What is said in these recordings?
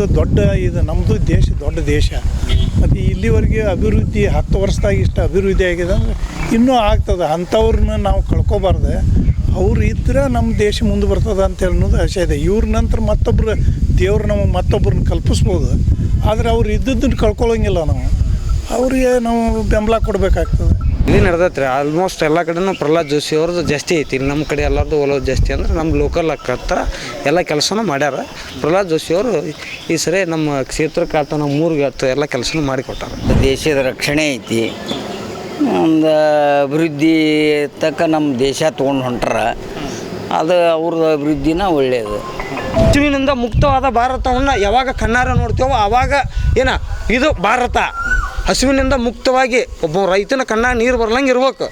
ಒಂದು ದೊಡ್ಡ ಇದು ನಮ್ಮದು ದೇಶ, ದೊಡ್ಡ ದೇಶ. ಮತ್ತು ಇಲ್ಲಿವರೆಗೆ ಅಭಿವೃದ್ಧಿ ಹತ್ತು ವರ್ಷದಾಗ ಇಷ್ಟು ಅಭಿವೃದ್ಧಿ ಆಗಿದೆ ಅಂದರೆ ಇನ್ನೂ ಆಗ್ತದೆ. ಅಂಥವ್ರನ್ನ ನಾವು ಕಳ್ಕೊಬಾರ್ದು. ಅವ್ರು ಇದ್ರೆ ನಮ್ಮ ದೇಶ ಮುಂದೆ ಬರ್ತದೆ ಅಂತ ಅನ್ನೋದು ಆಸೆ ಇದೆ. ಇವ್ರ ನಂತರ ಮತ್ತೊಬ್ಬರು ದೇವ್ರು ನಮಗೆ ಮತ್ತೊಬ್ಬರನ್ನ ಕಲ್ಪಿಸ್ಬೋದು. ಆದರೆ ಅವ್ರು ಇದ್ದದ್ದನ್ನು ಕಳ್ಕೊಳ್ಳೋಂಗಿಲ್ಲ ನಾವು. ಅವರಿಗೆ ನಾವು ಬೆಂಬಲ ಕೊಡಬೇಕಾಗ್ತದೆ. ಇಲ್ಲಿ ನಡೆದೈತೆ ರೀ ಆಲ್ಮೋಸ್ಟ್ ಎಲ್ಲ ಕಡೆನೂ ಪ್ರಹ್ಲಾದ್ ಜೋಶಿ ಅವ್ರದ್ದು ಜಾಸ್ತಿ ಐತಿ. ಇಲ್ಲಿ ನಮ್ಮ ಕಡೆ ಎಲ್ಲರದ್ದು ಒಲವು ಜಾಸ್ತಿ ಅಂದ್ರೆ ನಮ್ಮ ಲೋಕಲ್ ಹತ್ರ ಎಲ್ಲ ಕೆಲಸನೂ ಮಾಡ್ಯಾರ. ಪ್ರಹ್ಲಾದ್ ಜೋಶಿ ಅವರು ಈ ಸರಿ ನಮ್ಮ ಕ್ಷೇತ್ರಕ್ಕೆ ಆತ ನಮ್ಮ ಮೂರಿಗೆ ಆತ ಎಲ್ಲ ಕೆಲಸನೂ ಮಾಡಿಕೊಟ್ಟಾರ ದೇಶದ ರಕ್ಷಣೆ ಐತಿ. ಒಂದು ಅಭಿವೃದ್ಧಿ ತಕ್ಕ ನಮ್ಮ ದೇಶ ತೊಗೊಂಡು ಹೊಂಟಾರ ಅದು ಅವ್ರದ್ದು ಅಭಿವೃದ್ಧಿನ ಒಳ್ಳೆಯದು ಹಸುವಿನಿಂದ ಮುಕ್ತವಾದ ಭಾರತವನ್ನು ಯಾವಾಗ ಕಣ್ಣಾರ ನೋಡ್ತೇವೋ ಆವಾಗ ಏನ ಇದು ಭಾರತ. ಹಸುವಿನಿಂದ ಮುಕ್ತವಾಗಿ ಒಬ್ಬ ರೈತನ ಕಣ್ಣಾಗ ನೀರು ಬರ್ಲಂಗೆ ಇರ್ಬೇಕು.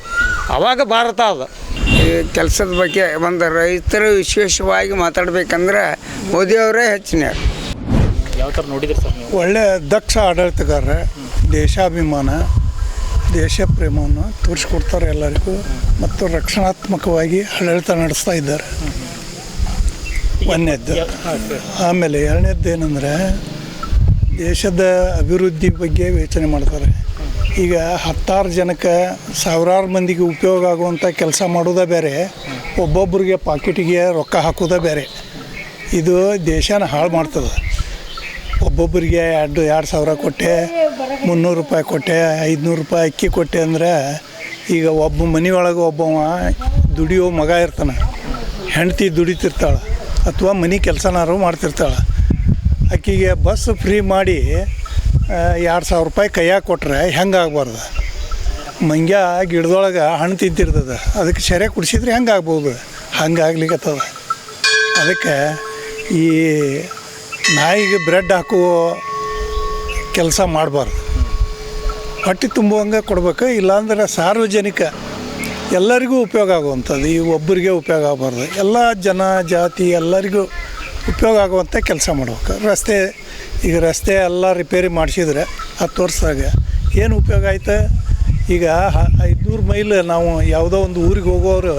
ಅವಾಗ ಭಾರತ ಅದು. ಈ ಕೆಲಸದ ಬಗ್ಗೆ ಒಂದು ರೈತರು ವಿಶೇಷವಾಗಿ ಮಾತಾಡ್ಬೇಕಂದ್ರೆ ಮೋದಿಯವರೇ ಹೆಚ್ಚಿನ. ಯಾವ ಥರ ನೋಡಿದ್ರಿ ಸರ್ ನೀವು? ಒಳ್ಳೆ ದಕ್ಷ ಆಡಳಿತಗಾರ ದೇಶಾಭಿಮಾನ ದೇಶ ಪ್ರೇಮವನ್ನು ತೋರಿಸ್ಕೊಡ್ತಾರೆ ಎಲ್ಲರಿಗೂ ಮತ್ತು ರಕ್ಷಣಾತ್ಮಕವಾಗಿ ಆಡಳಿತ ನಡೆಸ್ತಾ ಇದ್ದಾರೆ. ಒಂದನೇದ್ದು. ಆಮೇಲೆ ಎರಡನೇದ್ದು ಏನಂದರೆ ದೇಶದ ಅಭಿವೃದ್ಧಿ ಬಗ್ಗೆ ಯೋಚನೆ ಮಾಡ್ತಾರೆ. ಈಗ ಹತ್ತಾರು ಜನಕ್ಕೆ ಸಾವಿರಾರು ಮಂದಿಗೆ ಉಪಯೋಗ ಆಗುವಂಥ ಕೆಲಸ ಮಾಡೋದೇ ಬೇರೆ ಒಬ್ಬೊಬ್ಬರಿಗೆ ಪಾಕೆಟಿಗೆ ರೊಕ್ಕ ಹಾಕೋದೇ ಬೇರೆ. ಇದು ದೇಶನ ಹಾಳು ಮಾಡ್ತದೆ. ಒಬ್ಬೊಬ್ಬರಿಗೆ ಎರಡು ಎರಡು ಸಾವಿರ ಕೊಟ್ಟೆ, ಮುನ್ನೂರು ರೂಪಾಯಿ ಕೊಟ್ಟೆ, ಐದುನೂರು ರೂಪಾಯಿ ಅಕ್ಕಿ ಕೊಟ್ಟೆ ಅಂದರೆ ಈಗ ಒಬ್ಬ ಮನೆಯೊಳಗೆ ಒಬ್ಬವ ದುಡಿಯೋ ಮಗ ಇರ್ತಾನೆ. ಹೆಂಡತಿ ದುಡಿತಿರ್ತಾಳೆ ಅಥವಾ ಮನೆ ಕೆಲಸನಾರು ಮಾಡ್ತಿರ್ತಾಳೆ. ಆಕಿಗೆ ಬಸ್ ಫ್ರೀ ಮಾಡಿ ಎರಡು ಸಾವಿರ ರೂಪಾಯಿ ಕೈಯಾಗ ಕೊಟ್ಟರೆ ಹೆಂಗೆ ಆಗ್ಬಾರ್ದು? ಮಂಗ್ಯ ಗಿಡದೊಳಗೆ ಹಣ್ಣು ತಿಂತಿರ್ತದೆ, ಅದಕ್ಕೆ ಸೆರೆ ಕುಡಿಸಿದ್ರೆ ಹೆಂಗೆ ಆಗ್ಬೋದು? ಹಂಗೆ ಆಗ್ಲಿಕ್ಕತ್ತದ ಅದಕ್ಕೆ ಈ ನಾಯಿಗೆ ಬ್ರೆಡ್ ಹಾಕುವ ಕೆಲಸ ಮಾಡಬಾರ್ದು. ಹೊಟ್ಟೆ ತುಂಬುವಂಗೆ ಕೊಡ್ಬೇಕು, ಇಲ್ಲಾಂದ್ರೆ ಸಾರ್ವಜನಿಕ ಎಲ್ಲರಿಗೂ ಉಪಯೋಗ ಆಗುವಂಥದ್ದು, ಈ ಒಬ್ಬರಿಗೆ ಉಪಯೋಗ ಆಗಬಾರ್ದು. ಎಲ್ಲ ಜನ, ಜಾತಿ ಎಲ್ಲರಿಗೂ ಉಪಯೋಗ ಆಗುವಂಥ ಕೆಲಸ ಮಾಡ್ಬೇಕು. ರಸ್ತೆ, ಈಗ ರಸ್ತೆ ಎಲ್ಲ ರಿಪೇರಿ ಮಾಡಿಸಿದ್ರೆ ಹತ್ತು ವರ್ಷದಾಗ ಏನು ಉಪಯೋಗ ಆಯ್ತು? ಈಗ ಐದುನೂರು ಮೈಲ್ ನಾವು ಯಾವುದೋ ಒಂದು ಊರಿಗೆ ಹೋಗೋರು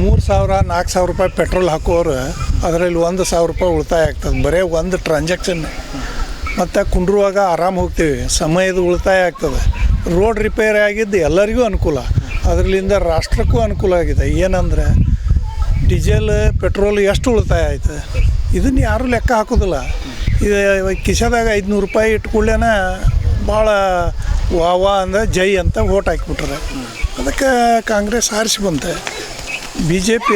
ಮೂರು ಸಾವಿರ, ನಾಲ್ಕು ಸಾವಿರ ರೂಪಾಯಿ ಪೆಟ್ರೋಲ್ ಹಾಕೋರು, ಅದರಲ್ಲಿ ಒಂದು ಸಾವಿರ ರೂಪಾಯಿ ಉಳಿತಾಯ ಆಗ್ತದೆ. ಬರೀ ಒಂದು ಟ್ರಾನ್ಸಾಕ್ಷನ್ ಮತ್ತು ಕುಂಡ್ರುವಾಗ ಆರಾಮ ಹೋಗ್ತೀವಿ. ಸಮಯದ ಉಳಿತಾಯ ಆಗ್ತದೆ. ರೋಡ್ ರಿಪೇರಿ ಆಗಿದ್ದು ಎಲ್ಲರಿಗೂ ಅನುಕೂಲ. ಅದರಲ್ಲಿಂದ ರಾಷ್ಟ್ರಕ್ಕೂ ಅನುಕೂಲ ಆಗಿದೆ. ಏನಂದರೆ ಡೀಸೆಲ್, ಪೆಟ್ರೋಲ್ ಎಷ್ಟು ಉಳಿತಾಯ ಆಯ್ತು? ಇದನ್ನು ಯಾರೂ ಲೆಕ್ಕ ಹಾಕೋದಿಲ್ಲ. ಇದು ಕಿಶದಾಗ ಐದುನೂರು ರೂಪಾಯಿ ಇಟ್ಕೊಳ್ಳೇನ ಭಾಳ ವಾ ವಾ ಅಂದ ಜೈ ಅಂತ ಓಟ್ ಹಾಕಿಬಿಟ್ರೆ. ಅದಕ್ಕೆ ಕಾಂಗ್ರೆಸ್ ಆರಿಸಿ ಬಂತೆ. ಬಿ ಜೆ ಪಿ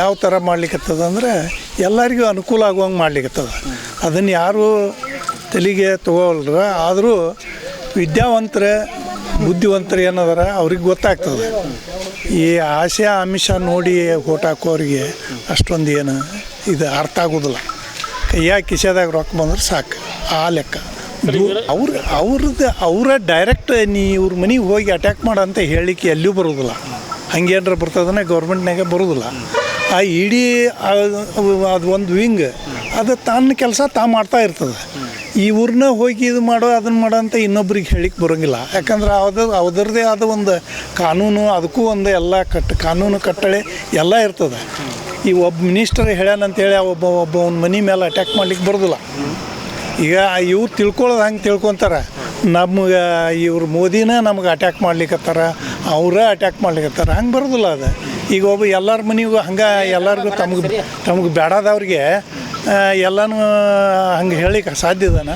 ಯಾವ ಥರ ಮಾಡ್ಲಿಕ್ಕತ್ತದ ಅಂದರೆ ಎಲ್ಲರಿಗೂ ಅನುಕೂಲ ಆಗುವಂಗೆ ಮಾಡ್ಲಿಕ್ಕತ್ತದ ಅದನ್ನು ಯಾರು ತಲೆಗೆ ತಗೋಲ್ರ ಆದರೂ ವಿದ್ಯಾವಂತರ, ಬುದ್ಧಿವಂತರು ಏನದಾರ ಅವ್ರಿಗೆ ಗೊತ್ತಾಗ್ತದೆ. ಈ ಆಸೆ ಆಮಿಷ ನೋಡಿ ಓಟ್ ಹಾಕೋರಿಗೆ ಅಷ್ಟೊಂದು ಏನು ಇದು ಅರ್ಥ ಆಗೋದಿಲ್ಲ. ಕೈಯಾಗ ಕಿಸೆದಾಗ ರೊಕ್ಕ ಬಂದ್ರೆ ಸಾಕು ಆ ಲೆಕ್ಕ. ಅವ್ರ ಅವ್ರದ್ದು ಅವರ ಡೈರೆಕ್ಟ್ ನೀ ಇವ್ರ ಮನೆಗೆ ಹೋಗಿ ಅಟ್ಯಾಕ್ ಮಾಡಂತ ಹೇಳಿಕ್ಕೆ ಎಲ್ಲೂ ಬರೋದಿಲ್ಲ. ಹಂಗೇನಾರ ಬರ್ತದನೆ ಗೌರ್ಮೆಂಟ್ನಾಗೆ ಬರೋದಿಲ್ಲ. ಆ ಇಡೀ ಅದು ಒಂದು ವಿಂಗ್ ಅದು ತನ್ನ ಕೆಲಸ ತಾ ಮಾಡ್ತಾ ಇರ್ತದೆ. ಇವ್ರನ್ನ ಹೋಗಿ ಇದು ಮಾಡೋ ಅದನ್ನ ಮಾಡೋ ಅಂತ ಇನ್ನೊಬ್ರಿಗೆ ಹೇಳಿಕ್ಕೆ ಬರೋಂಗಿಲ್ಲ. ಯಾಕಂದ್ರೆ ಅದು ಅದರದೇ ಆದ ಒಂದು ಕಾನೂನು, ಅದಕ್ಕೂ ಒಂದು ಎಲ್ಲ ಕಟ್ ಕಾನೂನು ಕಟ್ಟಳೆ ಎಲ್ಲ ಇರ್ತದೆ. ಈ ಒಬ್ಬ ಮಿನಿಸ್ಟರ್ ಹೇಳ್ಯಾನಂತೇಳಿ ಒಬ್ಬ ಒಬ್ಬ ಒಂದು ಮನೆ ಮೇಲೆ ಅಟ್ಯಾಕ್ ಮಾಡ್ಲಿಕ್ಕೆ ಬರೋದಿಲ್ಲ. ಈಗ ಇವ್ರು ತಿಳ್ಕೊಳ್ಳೋದು ಹಂಗೆ ತಿಳ್ಕೊತಾರೆ. ನಮ್ಗೆ ಇವ್ರು ಮೋದಿನ ನಮ್ಗೆ ಅಟ್ಯಾಕ್ ಮಾಡ್ಲಿಕ್ಕತ್ತಾರ ಅವರೇ ಅಟ್ಯಾಕ್ ಮಾಡ್ಲಿಕ್ಕತ್ತಾರ ಹಂಗೆ ಬರೋದಿಲ್ಲ ಅದು. ಈಗ ಒಬ್ಬ ಎಲ್ಲರ ಮನೆಗೂ ಹಂಗೆ, ಎಲ್ಲರಿಗೂ ತಮಗೆ ತಮಗೆ ಬೇಡಾದವ್ರಿಗೆ ಎಲ್ಲನೂ ಹಂಗೆ ಹೇಳಿಕ್ಕೆ ಸಾಧ್ಯ ಇದನ?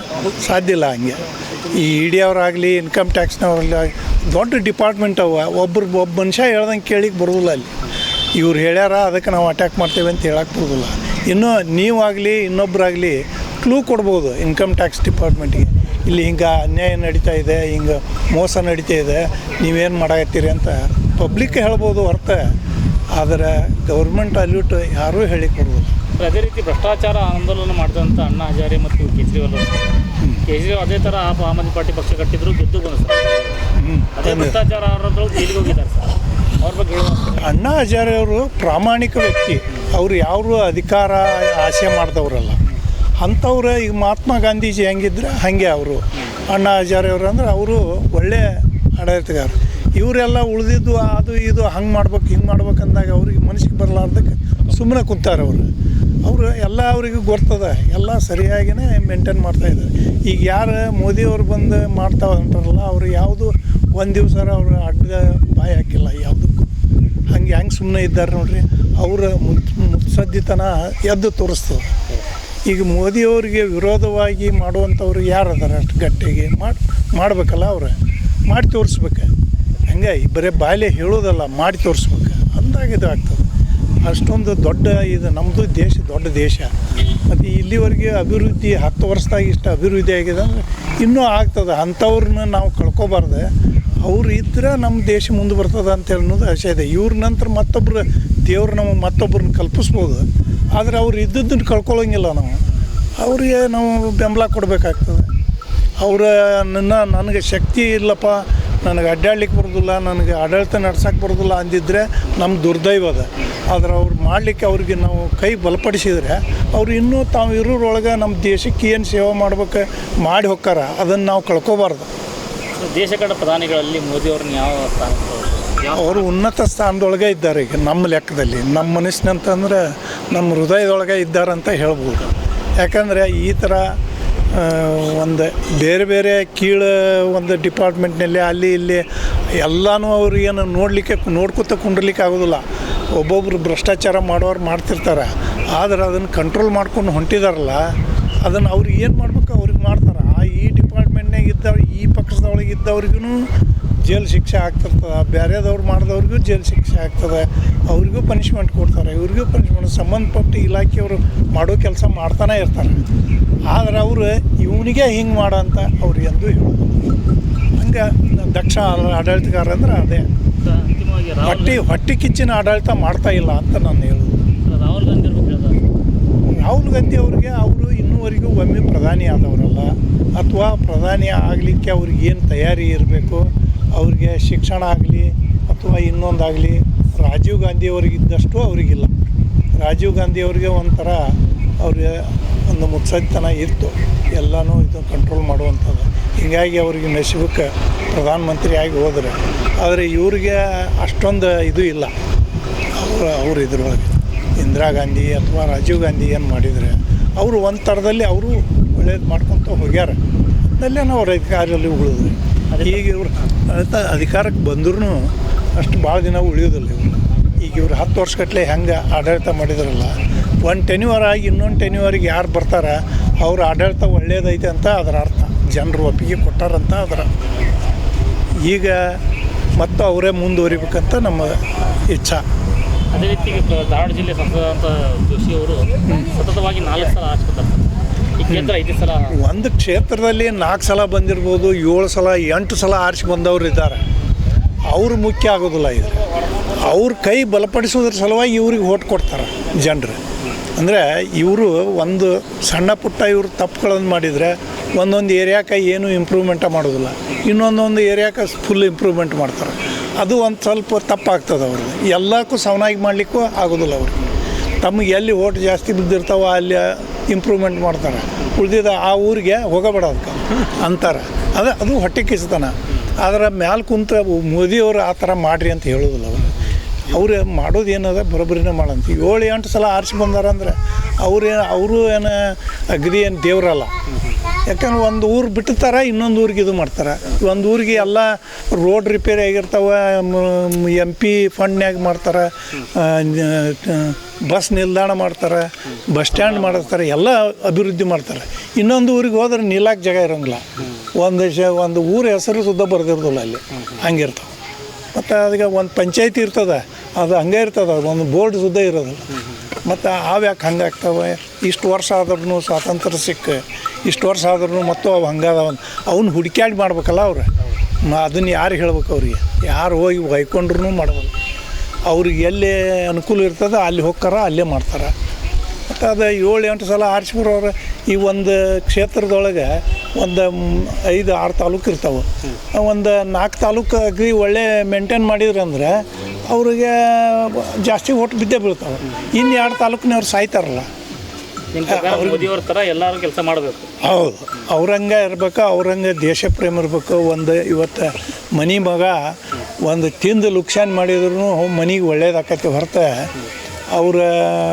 ಸಾಧ್ಯ ಇಲ್ಲ ಹಂಗೆ. ಈ ಇ ಡಿ ಅವರಾಗಲಿ ಇನ್ಕಮ್ ಟ್ಯಾಕ್ಸ್ನವ್ರಲ್ಲಿ ದೊಡ್ಡ ಡಿಪಾರ್ಟ್ಮೆಂಟ್ ಅವ. ಒಬ್ರು, ಒಬ್ಬ ಮನುಷ್ಯ ಹೇಳ್ದಂಗೆ ಕೇಳಿಕ್ಕೆ ಬರೋದಿಲ್ಲ ಅಲ್ಲಿ. ಇವ್ರು ಹೇಳ್ಯಾರ, ಅದಕ್ಕೆ ನಾವು ಅಟ್ಯಾಕ್ ಮಾಡ್ತೇವೆ ಅಂತ ಹೇಳಕ್ಕೆ ಬರೋದಿಲ್ಲ. ಇನ್ನು ನೀವಾಗಲಿ ಇನ್ನೊಬ್ಬರಾಗಲಿ ಕ್ಲೂ ಕೊಡ್ಬೋದು ಇನ್ಕಮ್ ಟ್ಯಾಕ್ಸ್ ಡಿಪಾರ್ಟ್ಮೆಂಟಿಗೆ ಇಲ್ಲಿ ಹಿಂಗೆ ಅನ್ಯಾಯ ನಡೀತಾ ಇದೆ, ಹಿಂಗೆ ಮೋಸ ನಡೀತಾ ಇದೆ, ನೀವೇನು ಮಾಡಾಕತ್ತೀರಿ ಅಂತ ಪಬ್ಲಿಕ್ ಹೇಳ್ಬೋದು ಹೊರತ. ಆದರೆ ಗೌರ್ಮೆಂಟ್ ಅಲ್ಯೂಟ್ ಯಾರೂ ಹೇಳಿಕೊಡ್ಬೋದು ಅದೇ ರೀತಿ ಭ್ರಷ್ಟಾಚಾರ ಆಂದೋಲನ ಮಾಡಿದಂಥ ಅಣ್ಣಾ ಹಜಾರಿ ಮತ್ತು ಕೇಜ್ರಿವಾಲ್ ಅವರು. ಕೇಜ್ರಿವಾಲ್ ಅದೇ ಥರ ಆಮ್ ಆದ್ಮಿ ಪಾರ್ಟಿ ಪಕ್ಷ ಕಟ್ಟಿದ್ರು ಗೆದ್ದು ಬಂದು ಸರ್. ಅದೇ ಭ್ರಷ್ಟಾಚಾರ ಅವರ ಜೈಲಿಗೆ ಹೋಗಿದ್ದಾರೆ ಸರ್. ಅವ್ರ ಬಗ್ಗೆ ಅಣ್ಣಾ ಹಜಾರೆ ಅವರು ಪ್ರಾಮಾಣಿಕ ವ್ಯಕ್ತಿ. ಅವರು ಯಾರು ಅಧಿಕಾರ ಆಸೆ ಮಾಡಿದವರಲ್ಲ. ಅಂಥವ್ರು ಈಗ ಮಹಾತ್ಮ ಗಾಂಧೀಜಿ ಹೆಂಗಿದ್ರೆ ಹಾಗೆ ಅವರು. ಅಣ್ಣಾ ಹಜಾರಿ ಅವರು ಅಂದ್ರೆ ಅವರು ಒಳ್ಳೆ ಆಡಳಿತಗಾರರು ಇವರೆಲ್ಲ ಉಳಿದಿದ್ದು ಅದು ಇದು ಹಂಗೆ ಮಾಡ್ಬೇಕು ಹಿಂಗೆ ಮಾಡ್ಬೇಕು ಅಂದಾಗ ಅವ್ರಿಗೆ ಮನಸ್ಸಿಗೆ ಬರಲಾರ್ದಕ್ಕೆ ಸುಮ್ಮನೆ ಕುಂತಾರೆ ಅವರು ಅವರು ಎಲ್ಲ ಅವರಿಗೂ ಗೊತ್ತದ ಎಲ್ಲ ಸರಿಯಾಗಿನೇ ಮೇಂಟೈನ್ ಮಾಡ್ತಾ ಇದ್ದಾರೆ. ಈಗ ಯಾರು ಮೋದಿಯವ್ರು ಬಂದು ಮಾಡ್ತಾ ಅಂತಾರಲ್ಲ, ಅವರು ಯಾವುದು ಒಂದು ದಿವಸ ಅವರು ಅಡ್ಡ ಬಾಯಿ ಹಾಕಿಲ್ಲ ಯಾವುದಕ್ಕೂ. ಹಂಗೆ ಹೆಂಗೆ ಸುಮ್ಮನೆ ಇದ್ದಾರೆ ನೋಡ್ರಿ, ಅವರ ಮುತ್ ಮುತ್ಸದ್ದಿತನ ಎದ್ದು ತೋರಿಸ್ತದೆ. ಈಗ ಮೋದಿಯವ್ರಿಗೆ ವಿರೋಧವಾಗಿ ಮಾಡುವಂಥವ್ರು ಯಾರು ಅದಾರ ಅಷ್ಟು ಗಟ್ಟಿಗೆ ಮಾಡಿ, ಮಾಡ್ಬೇಕಲ್ಲ ಅವ್ರು. ಮಾಡಿ ತೋರಿಸ್ಬೇಕು. ಹಂಗೆ ಬರೀ ಬಾಯಲೆ ಹೇಳೋದಲ್ಲ, ಮಾಡಿ ತೋರಿಸ್ಬೇಕು. ಅಂದಾಗ ಇದು ಆಗ್ತದೆ. ಅಷ್ಟೊಂದು ದೊಡ್ಡ ಇದು ನಮ್ಮದು ದೇಶ ದೊಡ್ಡ ದೇಶ. ಮತ್ತು ಇಲ್ಲಿವರೆಗೆ ಅಭಿವೃದ್ಧಿ ಹತ್ತು ವರ್ಷದಾಗ ಇಷ್ಟು ಅಭಿವೃದ್ಧಿ ಆಗಿದೆ ಅಂದರೆ ಇನ್ನೂ ಆಗ್ತದೆ. ಅಂಥವ್ರನ್ನ ನಾವು ಕಳ್ಕೊಬಾರ್ದು. ಅವ್ರು ಇದ್ರೆ ನಮ್ಮ ದೇಶ ಮುಂದೆ ಬರ್ತದೆ ಅಂತ ಅನ್ನೋದು ಆಸೆ ಇದೆ. ಇವ್ರ ನಂತರ ಮತ್ತೊಬ್ಬರು ದೇವ್ರು ನಮಗೆ ಮತ್ತೊಬ್ಬರನ್ನ ಕಲ್ಪಿಸ್ಬೋದು. ಆದರೆ ಅವ್ರು ಇದ್ದದ್ದನ್ನು ಕಳ್ಕೊಳ್ಳೋಂಗಿಲ್ಲ ನಾವು. ಅವರಿಗೆ ನಾವು ಬೆಂಬಲ ಕೊಡಬೇಕಾಗ್ತದೆ. ಅವರ ನನ್ನ, ನನಗೆ ಶಕ್ತಿ ಇಲ್ಲಪ್ಪ. ನನಗೆ ಅಡ್ಡಾಡ್ಲಿಕ್ಕೆ ಬರೋದಿಲ್ಲ ನನಗೆ ಆಡಳಿತ ನಡ್ಸಕ್ಕೆ ಬರೋದಿಲ್ಲ ಅಂದಿದ್ರೆ ನಮ್ಮ ದುರ್ದೈವ ಅದ. ಆದ್ರೆ ಅವ್ರು ಮಾಡಲಿಕ್ಕೆ ಅವ್ರಿಗೆ ನಾವು ಕೈ ಬಲಪಡಿಸಿದ್ರೆ ಅವ್ರು ಇನ್ನೂ ತಾವು ಇರೋರೊಳಗೆ ನಮ್ಮ ದೇಶಕ್ಕೆ ಏನು ಸೇವೆ ಮಾಡ್ಬೇಕು ಮಾಡಿ ಹೋಕ್ಕಾರ ಅದನ್ನು ನಾವು ಕಳ್ಕೊಬಾರ್ದು. ದೇಶ ಕಡೆ ಪ್ರಧಾನಿಗಳಲ್ಲಿ ಮೋದಿ ಅವ್ರನ್ನ ಯಾವ ಸ್ಥಾನ ಅವರು ಉನ್ನತ ಸ್ಥಾನದೊಳಗೆ ಇದ್ದಾರೆ ಈಗ ನಮ್ಮ ಲೆಕ್ಕದಲ್ಲಿ. ನಮ್ಮ ಮನಸ್ಸಿನಂತಂದ್ರೆ ನಮ್ಮ ಹೃದಯದೊಳಗೆ ಇದ್ದಾರಂತ ಹೇಳ್ಬೋದು. ಯಾಕಂದರೆ ಈ ಥರ ಒಂದು ಬೇರೆ ಬೇರೆ ಕೀಳು ಒಂದು ಡಿಪಾರ್ಟ್ಮೆಂಟ್ನಲ್ಲಿ ಅಲ್ಲಿ ಇಲ್ಲಿ ಎಲ್ಲನೂ ಅವ್ರು ಏನು ನೋಡಲಿಕ್ಕೆ ನೋಡ್ಕೊತ ಕುಂಡ್ರಲಿಕ್ಕೆ ಆಗೋದಿಲ್ಲ. ಒಬ್ಬೊಬ್ರು ಭ್ರಷ್ಟಾಚಾರ ಮಾಡೋರು ಮಾಡ್ತಿರ್ತಾರೆ. ಆದ್ರೆ ಅದನ್ನು ಕಂಟ್ರೋಲ್ ಮಾಡ್ಕೊಂಡು ಹೊಂಟಿದಾರಲ್ಲ, ಅದನ್ನು ಅವ್ರು ಏನು ಮಾಡ್ಬೇಕು ಅವ್ರಿಗೆ ಮಾಡ್ತಾರೆ. ಆ ಈ ಡಿಪಾರ್ಟ್ಮೆಂಟ್ನಾಗ ಇದ್ದವ್ರು ಈ ಪಕ್ಷದೊಳಗೆ ಇದ್ದವ್ರಿಗೂ ಜೈಲು ಶಿಕ್ಷೆ ಆಗ್ತಿರ್ತದೆ. ಬೇರೆದವ್ರು ಮಾಡಿದವ್ರಿಗೂ ಜೈಲು ಶಿಕ್ಷೆ ಆಗ್ತದೆ. ಅವ್ರಿಗೂ ಪನಿಷ್ಮೆಂಟ್ ಕೊಡ್ತಾರೆ. ಇವ್ರಿಗೂ ಪನಿಷ್ಮೆಂಟ್ ಸಂಬಂಧಪಟ್ಟ ಇಲಾಖೆಯವರು ಮಾಡೋ ಕೆಲಸ ಮಾಡ್ತಾನೆ ಇರ್ತಾರೆ. ಆದರೆ ಅವರು ಇವನಿಗೆ ಹಿಂಗೆ ಮಾಡೋ ಅಂತ ಅವ್ರು ಎಂದೂ ಹೇಳೋದು ಹಂಗೆ ದಕ್ಷ ಆಡಳಿತಗಾರ ಅಂದ್ರೆ ಅದೇ. ಹೊಟ್ಟಿ ಹೊಟ್ಟಿ ಕಿಚ್ಚಿನ ಆಡಳಿತ ಮಾಡ್ತಾ ಇಲ್ಲ ಅಂತ ನಾನು ಹೇಳೋದು. ಗಾಂಧಿ ರಾಹುಲ್ ಗಾಂಧಿ ಅವ್ರಿಗೆ ಅವರು ಇನ್ನೂವರೆಗೂ ಒಮ್ಮೆ ಪ್ರಧಾನಿ ಆದವರಲ್ಲ. ಅಥವಾ ಪ್ರಧಾನಿ ಆಗಲಿಕ್ಕೆ ಅವ್ರಿಗೆ ಏನು ತಯಾರಿ ಇರಬೇಕು, ಅವ್ರಿಗೆ ಶಿಕ್ಷಣ ಆಗಲಿ ಅಥವಾ ಇನ್ನೊಂದಾಗಲಿ, ರಾಜೀವ್ ಗಾಂಧಿ ಅವ್ರಿಗಿದ್ದಷ್ಟು ಅವರಿಗಿಲ್ಲ. ರಾಜೀವ್ ಗಾಂಧಿ ಅವ್ರಿಗೆ ಒಂಥರ ಅವ್ರಿಗೆ ಒಂದು ಮುತ್ಸದ್ದಿತನ ಇತ್ತು. ಎಲ್ಲನೂ ಇದು ಕಂಟ್ರೋಲ್ ಮಾಡುವಂಥದ್ದು. ಹೀಗಾಗಿ ಅವ್ರಿಗೆ ನಶಿಬಕ್ಕೆ ಪ್ರಧಾನಮಂತ್ರಿ ಆಗಿ ಹೋದರೆ, ಆದರೆ ಇವ್ರಿಗೆ ಅಷ್ಟೊಂದು ಇದು ಇಲ್ಲ. ಅವರು, ಅವ್ರು ಇದ್ರೊಳಗೆ. ಇಂದಿರಾ ಗಾಂಧಿ ಅಥವಾ ರಾಜೀವ್ ಗಾಂಧಿ ಏನು ಮಾಡಿದರೆ, ಅವರು ಒಂದು ಥರದಲ್ಲಿ ಅವರು ಒಳ್ಳೇದು ಮಾಡ್ಕೊತ ಹೋಗ್ಯಾರ. ಅದಲ್ಲೇ ನಾವು ಅಧಿಕಾರದಲ್ಲಿ ಉಳಿದ್ರಿ ಈಗ ಇವ್ರು ಅಂತ ಅಧಿಕಾರಕ್ಕೆ ಬಂದ್ರೂ ಅಷ್ಟು ಭಾಳ ದಿನ ಉಳಿಯೋದಿಲ್ಲ ಇವರು. ಈಗ ಇವ್ರು ಹತ್ತು ವರ್ಷಗಟ್ಟಲೆ ಹೆಂಗೆ ಆಡಳಿತ ಮಾಡಿದ್ರಲ್ಲ, ಒಂದು ಟೆನ್ಯೂವರ್ ಆಗಿ ಇನ್ನೊಂದು ಟೆನ್ಯೂವರ್ಗೆ ಯಾರು ಬರ್ತಾರ, ಅವ್ರ ಆಡಳಿತ ಒಳ್ಳೇದೈತೆ ಅಂತ ಅದರ ಅರ್ಥ. ಜನರು ಒಪ್ಪಿಗೆ ಕೊಟ್ಟಾರಂತ ಅದರ ಈಗ ಮತ್ತು ಅವರೇ ಮುಂದುವರಿಬೇಕಂತ ನಮ್ಮ ಇಚ್ಛಾ. ಅದೇ ರೀತಿ ಧಾರವಾಡ ಜಿಲ್ಲೆ ಸಂಸದಂತ ಜೋಶಿ ಅವರು ಸತತವಾಗಿ ನಾಲ್ಕು ಸಲ ಆಸ್ಪತ್ರೆ ಒಂದು ಕ್ಷೇತ್ರದಲ್ಲಿ ನಾಲ್ಕು ಸಲ ಬಂದಿರ್ಬೋದು, ಏಳು ಸಲ, ಎಂಟು ಸಲ ಆರಿಸಿ ಬಂದವರು ಇದ್ದಾರೆ. ಅವ್ರು ಮುಖ್ಯ ಆಗೋದಿಲ್ಲ ಇದು. ಅವ್ರ ಕೈ ಬಲಪಡಿಸೋದ್ರ ಸಲುವಾಗಿ ಇವ್ರಿಗೆ ಓಟ್ ಕೊಡ್ತಾರೆ ಜನರು. ಅಂದರೆ ಇವರು ಒಂದು ಸಣ್ಣ ಪುಟ್ಟ ಇವರು ತಪ್ಪುಗಳನ್ನು ಮಾಡಿದರೆ ಒಂದೊಂದು ಏರಿಯಾಕ್ಕೆ ಏನು ಇಂಪ್ರೂವ್ಮೆಂಟ ಮಾಡೋದಿಲ್ಲ. ಇನ್ನೊಂದೊಂದು ಏರಿಯಾಕ್ಕೆ ಫುಲ್ ಇಂಪ್ರೂವ್ಮೆಂಟ್ ಮಾಡ್ತಾರೆ. ಅದು ಒಂದು ಸ್ವಲ್ಪ ತಪ್ಪಾಗ್ತದೆ ಅವ್ರಿಗೆ ಎಲ್ಲಕ್ಕೂ ಸಮನಾಗಿ ಮಾಡಲಿಕ್ಕೂ ಆಗೋದಿಲ್ಲ ಅವ್ರಿಗೆ. ತಮಗೆ ಎಲ್ಲಿ ಓಟ್ ಜಾಸ್ತಿ ಬಿದ್ದಿರ್ತಾವ ಅಲ್ಲಿ ಇಂಪ್ರೂವ್ಮೆಂಟ್ ಮಾಡ್ತಾರೆ. ಉಳಿದಿದ ಆ ಊರಿಗೆ ಹೋಗಬೇಡ ಅದಕ್ಕೆ ಅಂತಾರೆ. ಅದು ಅದು ಹೊಟ್ಟೆ ಕಿಸ್ತನ. ಆದರೆ ಮ್ಯಾಲೆ ಕುಂತ ಮೋದಿಯವರು ಆ ಥರ ಮಾಡ್ರಿ ಅಂತ ಹೇಳೋದಿಲ್ಲ ಅವರು. ಅವ್ರು ಮಾಡೋದು ಏನದ? ಬರೋಬ್ಬರಿನೇ ಮಾಡಂತ. ಏಳು ಎಂಟು ಸಲ ಆರಿಸಿ ಬಂದಾರಂದ್ರೆ ಅವ್ರು ಅವರು ಏನು ಅಗದಿ ಏನು ದೇವರಲ್ಲ. ಯಾಕಂದ್ರೆ ಒಂದು ಊರು ಬಿಟ್ಟಿರ್ತಾರೆ ಇನ್ನೊಂದು ಊರಿಗೆ ಇದು ಮಾಡ್ತಾರೆ. ಒಂದು ಊರಿಗೆ ಎಲ್ಲ ರೋಡ್ ರಿಪೇರಿ ಆಗಿರ್ತಾವೆ ಎಂ ಪಿ ಫಂಡ್ನ್ಯಾಗ ಮಾಡ್ತಾರೆ ಬಸ್ ನಿಲ್ದಾಣ ಮಾಡ್ತಾರೆ ಬಸ್ ಸ್ಟ್ಯಾಂಡ್ ಮಾಡಿರ್ತಾರೆ ಎಲ್ಲ ಅಭಿವೃದ್ಧಿ ಮಾಡ್ತಾರೆ. ಇನ್ನೊಂದು ಊರಿಗೆ ಹೋದ್ರೆ ನಿಲ್ಲಕ್ಕೆ ಜಾಗ ಇರೋಂಗಿಲ್ಲ. ಒಂದು ಶ ಒಂದು ಊರ ಹೆಸರು ಸುದ್ದ ಬರ್ದಿರ್ತಲ್ಲ ಅಲ್ಲಿ. ಹಂಗಿರ್ತಾವೆ. ಮತ್ತು ಅದಕ್ಕೆ ಒಂದು ಪಂಚಾಯತಿ ಇರ್ತದೆ, ಅದು ಹಂಗೆ ಇರ್ತದೆ, ಒಂದು ಬೋರ್ಡ್ ಸುದ್ದ ಇರೋದಿಲ್ಲ. ಮತ್ತು ಯಾಕೆ ಹಂಗೆ ಆಗ್ತಾವೆ? ಇಷ್ಟು ವರ್ಷ ಆದ್ರೂ ಸ್ವಾತಂತ್ರ್ಯ ಸಿಕ್ಕ, ಇಷ್ಟು ವರ್ಷ ಆದ್ರೂ ಮತ್ತು ಅವು ಹಂಗಾದವನ್ ಅವ್ನು ಹುಡುಕ್ಯಾಡಿ ಮಾಡ್ಬೇಕಲ್ಲ ಅವ್ರು? ಅದನ್ನು ಯಾರು ಹೇಳ್ಬೇಕು ಅವ್ರಿಗೆ? ಯಾರು ಹೋಗಿ ಬೈಕೊಂಡ್ರು ಮಾಡ್ಬೋದು. ಅವ್ರಿಗೆ ಎಲ್ಲಿ ಅನುಕೂಲ ಇರ್ತದೆ ಅಲ್ಲಿ ಹೋಗ್ತಾರ ಅಲ್ಲೇ ಮಾಡ್ತಾರೆ. ಮತ್ತು ಅದು ಏಳು ಎಂಟು ಸಲ ಆರಿಸ್ಬಿಡೋರು ಈ ಒಂದು ಕ್ಷೇತ್ರದೊಳಗೆ ಒಂದು ಐದು ಆರು ತಾಲೂಕು ಇರ್ತಾವೆ. ಒಂದು ನಾಲ್ಕು ತಾಲೂಕು ಅಗ್ರಿ ಒಳ್ಳೆ ಮೇಂಟೈನ್ ಮಾಡಿದ್ರು ಅಂದ್ರೆ ಅವ್ರಿಗೆ ಜಾಸ್ತಿ ಓಟ್ ಬಿದ್ದೇ ಬೀಳ್ತಾವೆ. ಇನ್ನು ಎರಡು ತಾಲೂಕಿನವ್ರು ಸಾಯ್ತಾರಲ್ಲ. ಎಲ್ಲರೂ ಕೆಲಸ ಮಾಡಬೇಕು. ಹೌದು. ಅವ್ರಂಗೆ ಇರ್ಬೇಕು ಅವ್ರಂಗೆ ದೇಶ ಪ್ರೇಮ ಇರಬೇಕು ಒಂದು ಇವತ್ತು ಮನೆ ಮಗ ಒಂದು ತಿಂದು ಲುಕ್ಸಾನ್ ಮಾಡಿದ್ರು ಮನೆಗೆ ಒಳ್ಳೇದಾಕತಿ ಹೊರತು ಅವ್ರ